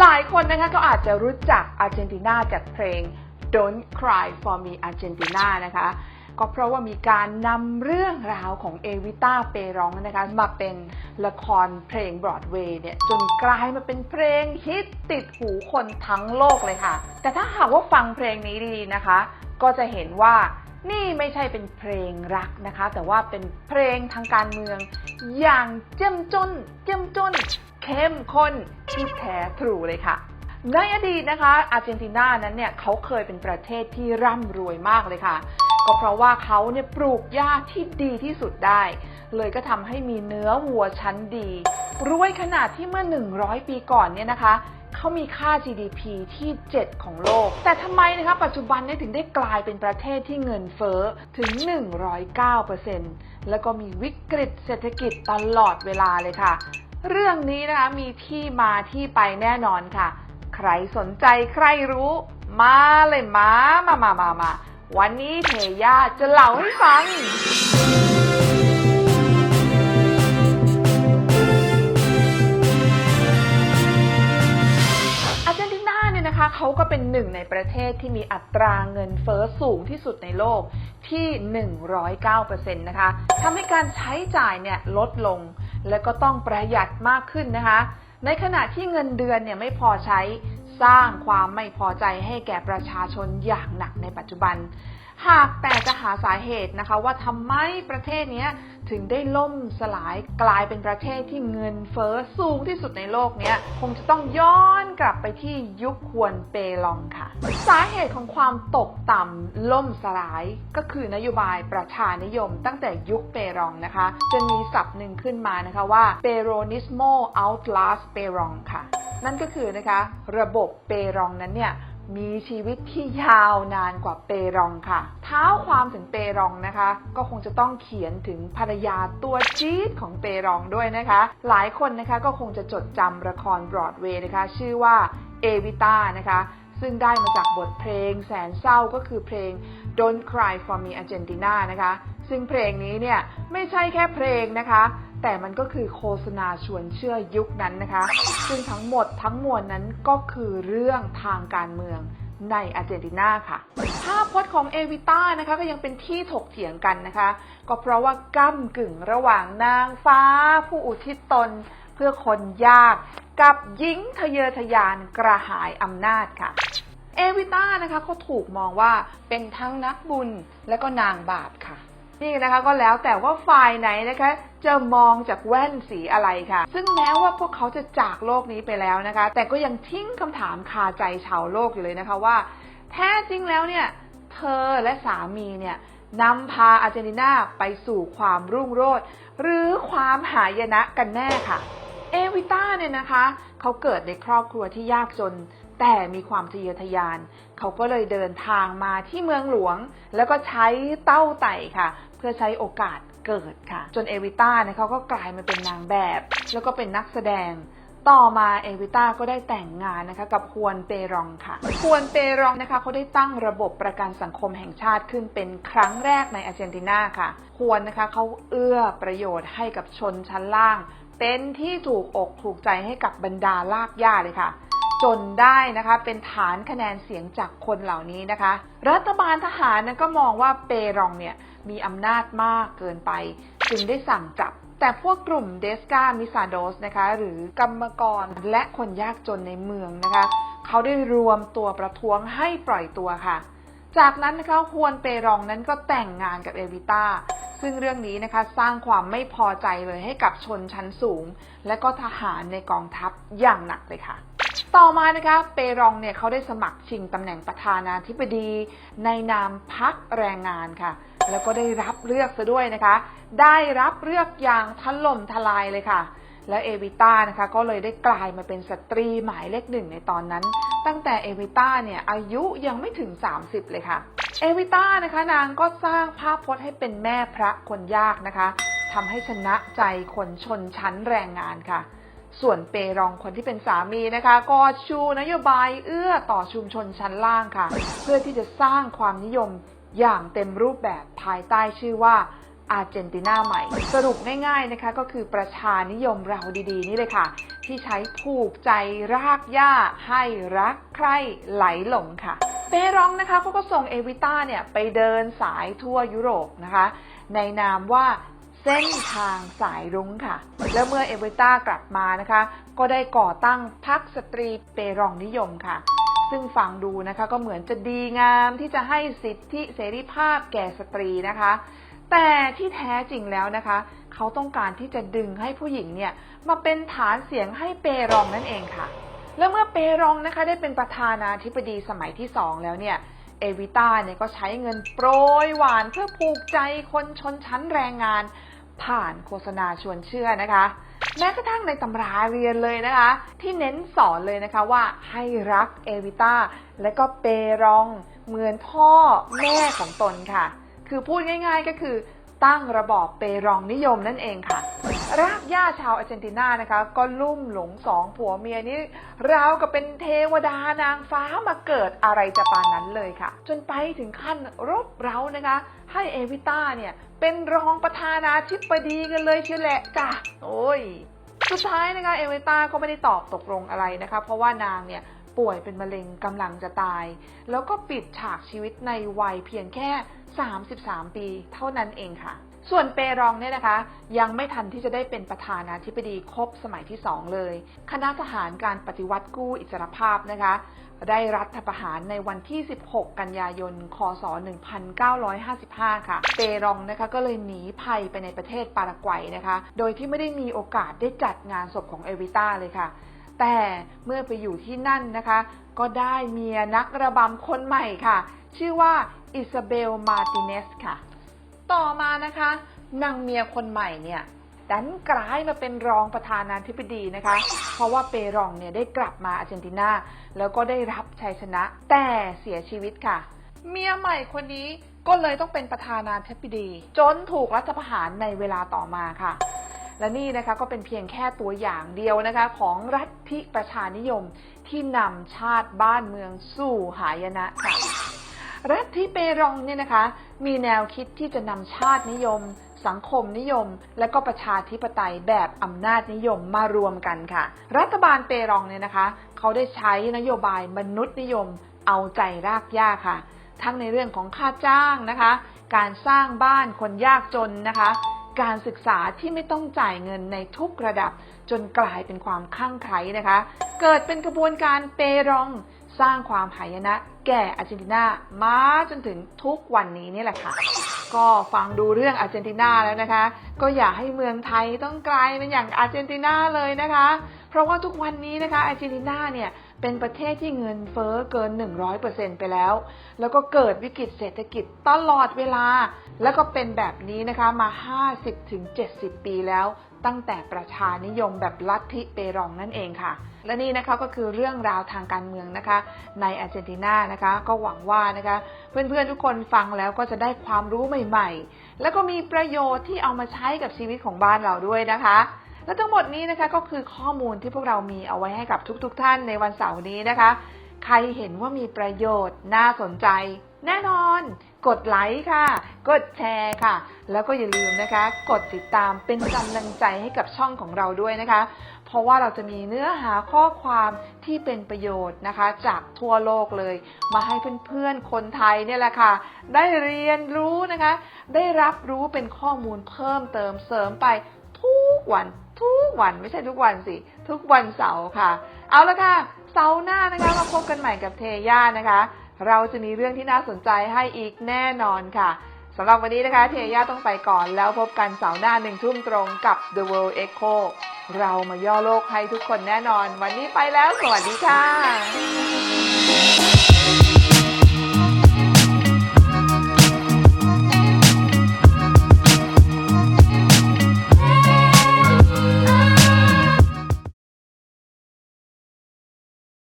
หลายคนนะคะก็อาจจะรู้จักอาร์เจนตินาจากเพลง Don't Cry for Me Argentina นะคะ ก็เพราะว่ามีการนำเรื่องราวของเอวิต้าเปรองนะคะ มาเป็นละครเพลงบรอดเวย์เนี่ย จนกลายมาเป็นเพลงฮิตติดหูคนทั้งโลกเลยค่ะ แต่ถ้าหากว่าฟังเพลงนี้ดีๆนะคะ ก็จะเห็นว่า นี่ไม่ใช่เป็นเพลงรักนะคะ แต่ว่าเป็นเพลงทางการเมือง อย่างเจ้มจนเจ้มจนเข้มข้นที่แท้ทรูเลยค่ะ ในอดีตนะคะ อาร์เจนตินานั้นเนี่ยเขาเคยเป็นประเทศที่ร่ำรวยมากเลยค่ะ ก็เพราะว่าเขาเนี่ยปลูกหญ้าที่ดีที่สุดได้ เลยก็ทำให้มีเนื้อวัวชั้นดี รวยขนาดที่เมื่อ 100 ปีก่อนเนี่ยนะคะ เขามีค่า GDP ที่ 7 ของโลก แต่ทำไมนะคะปัจจุบันเนี่ยถึงได้กลายเป็นประเทศที่เงินเฟ้อถึง 109%แล้วก็มีวิกฤตเศรษฐกิจตลอดเวลาเลยค่ะ เรื่องนี้นะคะมีที่มาที่ไปแน่นอนค่ะ ใครสนใจใครรู้ มาเลยมามามามามาวันนี้เทย่าจะเล่าให้ฟัง ป็นหนึ่งในประเทศที่มีอัตราเงินเฟ้อสูงที่สุดในโลกที่ 109%นะคะทำให้การใช้จ่ายเนี่ยลดลง และก็ต้องประหยัดมากขึ้นนะคะ ในขณะที่เงินเดือนเนี่ยไม่พอใช้สร้างความไม่พอใจให้แก่ประชาชนอย่างหนักในปัจจุบัน หากแต่จะหาสาเหตุนะคะว่าทำไมประเทศนี้ถึงได้ล่มสลายกลายเป็นประเทศที่เงินเฟ้อสูงที่สุดในโลกเนี้ยคงจะต้องย้อนกลับไปที่ยุคควนเปลองค่ะ สาเหตุของความตกต่ำล่มสลายก็คือนโยบายประชานิยมตั้งแต่ยุคเปรองนะคะจนมีศัพท์หนึ่งขึ้นมานะคะว่า Peronismo outlast เปรองค่ะ นั่นก็คือนะคะ ระบบเปรองนั้นเนี่ย มีชีวิตที่ยาวนานกว่าเปรองค่ะ เท้าความถึงเปรองนะคะ ก็คงจะต้องเขียนถึงภรรยาตัวจี๊ดของเปรองด้วยนะคะ หลายคนนะคะก็คงจะจดจำละครบรอดเวย์นะคะ ชื่อว่าเอวิต้านะคะซึ่งได้มาจากบทเพลงแสนเศร้าก็คือเพลง Don't Cry for Me Argentina นะคะ ซึ่งเพลงนี้เนี่ยไม่ใช่แค่เพลงนะคะ แต่มันก็คือโฆษณาชวนเชื่อยุคนั้นนะคะ ซึ่งทั้งหมดทั้งมวลนั้นก็คือเรื่องทางการเมืองในอาร์เจนตินาค่ะ ภาพพจน์ของเอวิต้านะคะก็ยังเป็นที่ถกเถียงกันนะคะ ก็เพราะว่าก้ากึ่งระหว่างนางฟ้า ผู้อุทิศตน เพื่อคนยากกับหญิงทะเยอทะยานกระหายอำนาจค่ะ เอวิต้านะคะเขาถูกมองว่าเป็นทั้งนักบุญและก็นางบาปค่ะ นี่นะคะก็แล้วแต่ว่าฝ่ายไหนนะคะจะมองจากแว่นสีอะไรค่ะ ซึ่งแม้ว่าพวกเขาจะจากโลกนี้ไปแล้วนะคะ แต่ก็ยังทิ้งคำถามคาใจชาวโลกอยู่เลยนะคะว่า แท้จริงแล้วเนี่ยเธอและสามีเนี่ยนำพาอาร์เจนตินาไปสู่ความรุ่งโรจน์หรือความหายนะกันแน่ค่ะ เอวิต้าเนี่ยนะคะ เขาเกิดในครอบครัวที่ยากจน แต่มีความทะเยอทะยาน เขาก็เลยเดินทางมาที่เมืองหลวง แล้วก็ใช้เต้าไต่ค่ะ เพื่อใช้โอกาสเกิดค่ะ จนเอวิต้าเนี่ยเขาก็กลายมาเป็นนางแบบ แล้วก็เป็นนักแสดง ต่อมาเอวิต้าก็ได้แต่งงานนะคะ กับฮวนเปรองค่ะฮวนเปรองนะคะเขาได้ตั้งระบบประกันสังคมแห่งชาติขึ้นเป็นครั้งแรกในอาร์เจนตินาค่ะฮวนนะคะเขาเอื้อประโยชน์ให้กับชนชั้นล่าง เป็นที่ถูกอกถูกใจให้กับบรรดาลากย่าเลยค่ะ จนได้นะคะเป็นฐานคะแนนเสียงจากคนเหล่านี้นะคะ รัฐบาลทหารนะก็มองว่าเปรองเนี่ยมีอำนาจมากเกินไป จึงได้สั่งจับ แต่พวกกลุ่มเดสกามิซาโดสนะคะหรือกรรมกรและคนยากจนในเมืองนะคะ เขาได้รวมตัวประท้วงให้ปล่อยตัวค่ะ จากนั้นนะคะฮวนเปรองนั้นก็แต่งงานกับเอวิต้าซึ่งเรื่องนี้นะคะสร้างความไม่พอใจเลยให้กับชนชั้นสูง และก็ทหารในกองทัพอย่างหนักเลยค่ะ ต่อมานะคะเปรองเนี่ยเขาได้สมัครชิงตำแหน่งประธานาธิบดี ในนามพักแรงงานค่ะ แล้วก็ได้รับเลือกซะด้วยนะคะ ได้รับเลือกอย่างถล่มทลายเลยค่ะ และเอวิต้านะคะก็เลยได้กลายมาเป็นสตรีหมายเลขหนึ่งในตอนนั้น ตั้งแต่เอวิต้าเนี่ยอายุยังไม่ถึง 30 เลยค่ะ เอวิต้านะคะนางก็สร้างภาพพจน์ให้เป็นแม่พระคนยากนะคะทำให้ชนะใจคนชนชั้นแรงงานค่ะ ส่วนเปรองคนที่เป็นสามีนะคะ ก็ชูนโยบายเอื้อต่อชุมชนชั้นล่างค่ะ เพื่อที่จะสร้างความนิยมอย่างเต็มรูปแบบภายใต้ชื่อว่าอาร์เจนตินาใหม่ สรุปง่ายๆนะคะก็คือประชานิยมเราดีๆ นี่เลยค่ะ ที่ใช้ผูกใจรากหญ้าให้รักใคร่ไหลหลงค่ะ เปรองนะคะเขาก็ส่งเอวิต้าเนี่ยไปเดินสายทั่วยุโรปนะคะ ในนามว่า เส้นทางสายรุ้งค่ะ แล้วเมื่อเอเวิต้ากลับมานะคะ ก็ได้ก่อตั้งพรรคสตรีเปรองนิยมค่ะ ซึ่งฟังดูนะคะก็เหมือนจะดีงามที่จะให้สิทธิเสรีภาพแก่สตรีนะคะ แต่ที่แท้จริงแล้วนะคะ เขาต้องการที่จะดึงให้ผู้หญิงเนี่ยมาเป็นฐานเสียงให้เปรองนั่นเองค่ะแล้วเมื่อเปรองนะคะได้เป็นประธานาธิบดีสมัยที่สองแล้วเนี่ยเอวิต้าเนี่ยก็ใช้เงินโปรยหวานเพื่อผูกใจคนชนชั้นแรงงาน ผ่านโฆษณาชวนเชื่อนะคะ แม้กระทั่งในตำราเรียนเลยนะคะ ที่เน้นสอนเลยนะคะว่าให้รักเอวิต้าและก็เปรองเหมือนพ่อแม่ของตนค่ะ คือพูดง่าย ๆ ก็คือ ตั้งระบอบเปรองนิยมนั่นเองค่ะ รากหญ้าชาวอาร์เจนตินานะคะ ก็ลุ่มหลงสองผัวเมียนี้ราวกับเป็นเทวดานางฟ้ามาเกิดอะไรจะปานนั้นเลยค่ะ จนไปถึงขั้นรบเร้านะคะ ให้เอวิต้าเนี่ย เป็นรองประธานาธิบดีกันเลยเชียวแหละจ้ะโอ้ยสุดท้ายนะคะเอเวต้าก็ไม่ได้ตอบตกลงอะไรนะคะ เพราะว่านางเนี่ย ป่วยเป็นมะเร็งกำลังจะตาย แล้วก็ปิดฉากชีวิตในวัยเพียงแค่ 33 ปีเท่านั้นเองค่ะ ส่วนเปรองเนี่ยนะคะ ยังไม่ทันที่จะได้เป็นประธานาธิบดีครบสมัยที่2เลย คณะทหารการปฏิวัติกู้อิสรภาพนะคะ ได้รัฐประหารในวันที่ 16 กันยายน คศ 1955 ค่ะ เปรองนะคะก็เลยหนีภัยไปในประเทศปารากวัยนะคะ โดยที่ไม่ได้มีโอกาสได้จัดงานศพของเอวิต้าเลยค่ะ แต่เมื่อไปอยู่ที่นั่นนะคะ ก็ได้เมียนักระบำคนใหม่ค่ะ ชื่อว่าอิซาเบล มาติเนสค่ะ ต่อมานะคะนางเมียคนใหม่เนี่ยดันกลายมาเป็นรองประธานาธิบดีนะคะ เพราะว่าเปรองเนี่ยได้กลับมาอาร์เจนตินา แล้วก็ได้รับชัยชนะ แต่เสียชีวิตค่ะ เมียใหม่คนนี้ก็เลยต้องเป็นประธานาธิบดี จนถูกรัฐประหารในเวลาต่อมาค่ะ และนี่นะคะก็เป็นเพียงแค่ตัวอย่างเดียวนะคะของรัฐทิประชานิยมที่นำชาติบ้านเมืองสู่หายนะค่ะรัฐที่เปรองเนี่ยนะคะ มีแนวคิดที่จะนำชาตินิยม สังคมนิยม และก็ประชาธิปไตยแบบอำนาจนิยมมารวมกันค่ะ รัฐบาลเปรองเนี่ยนะคะ เขาได้ใช้นโยบายมนุษยนิยม เอาใจรากหญ้าค่ะ ทั้งในเรื่องของค่าจ้างนะคะ การสร้างบ้านคนยากจนนะคะ การศึกษาที่ไม่ต้องจ่ายเงินในทุกระดับ จนกลายเป็นความคลั่งไคล้นะคะ เกิดเป็นกระบวนการเปรอง สร้างความหายนะ แก่อาร์เจนตินามาจนถึงทุกวันนี้นี่แหละค่ะ ก็ฟังดูเรื่องอาร์เจนตินาแล้วนะคะ ก็อยากให้เมืองไทยต้องกลายเป็นอย่างอาร์เจนตินาเลยนะคะ เพราะว่าทุกวันนี้นะคะอาร์เจนตินาเนี่ย เป็นประเทศที่เงินเฟ้อเกิน 100%ไปแล้ว แล้วก็เกิดวิกฤตเศรษฐกิจตลอดเวลา แล้วก็เป็นแบบนี้นะคะมา 50-70 ปีแล้วตั้งแต่ประชานิยมแบบลัทธิเปรองนั่นเองค่ะ และนี่นะคะก็คือเรื่องราวทางการเมืองนะคะ ในอาร์เจนตินานะคะ ก็หวังว่านะคะ เพื่อนๆทุกคนฟังแล้วก็จะได้ความรู้ใหม่ ๆ แล้วก็มีประโยชน์ที่เอามาใช้กับชีวิตของบ้านเราด้วยนะคะ และทั้งหมดนี้นะคะก็คือข้อมูลที่พวกเรามีเอาไว้ให้กับทุกๆทท่านในวันเสาร์นี้นะคะ ใครเห็นว่ามีประโยชน์น่าสนใจ แน่นอน กดไลค์ค่ะ กดแชร์ค่ะ แล้วก็อย่าลืมนะคะ กดติดตามเป็นกำลังใจให้กับช่องของเราด้วยนะคะ เพราะว่าเราจะมีเนื้อหาข้อความที่เป็นประโยชน์นะคะ จากทั่วโลกเลย มาให้เพื่อนๆคนไทยเนี่ยแหละค่ะ ได้เรียนรู้นะคะ ได้รับรู้เป็นข้อมูลเพิ่มเติมเสริมไป วันทุกวันไม่ใช่ทุกวันสิ ทุกวันเสาร์ค่ะ เอาละค่ะ เสาร์หน้านะคะมาพบกันใหม่กับเทย่านะคะ เราจะมีเรื่องที่น่าสนใจให้อีกแน่นอนค่ะสำหรับวันนี้นะคะ เทย่าต้องไปก่อนแล้วพบกันเสาร์หน้าหนึ่งทุ่มตรงกับ The World Echo เรามาย่อโลกให้ทุกคนแน่นอน วันนี้ไปแล้ว สวัสดีค่ะ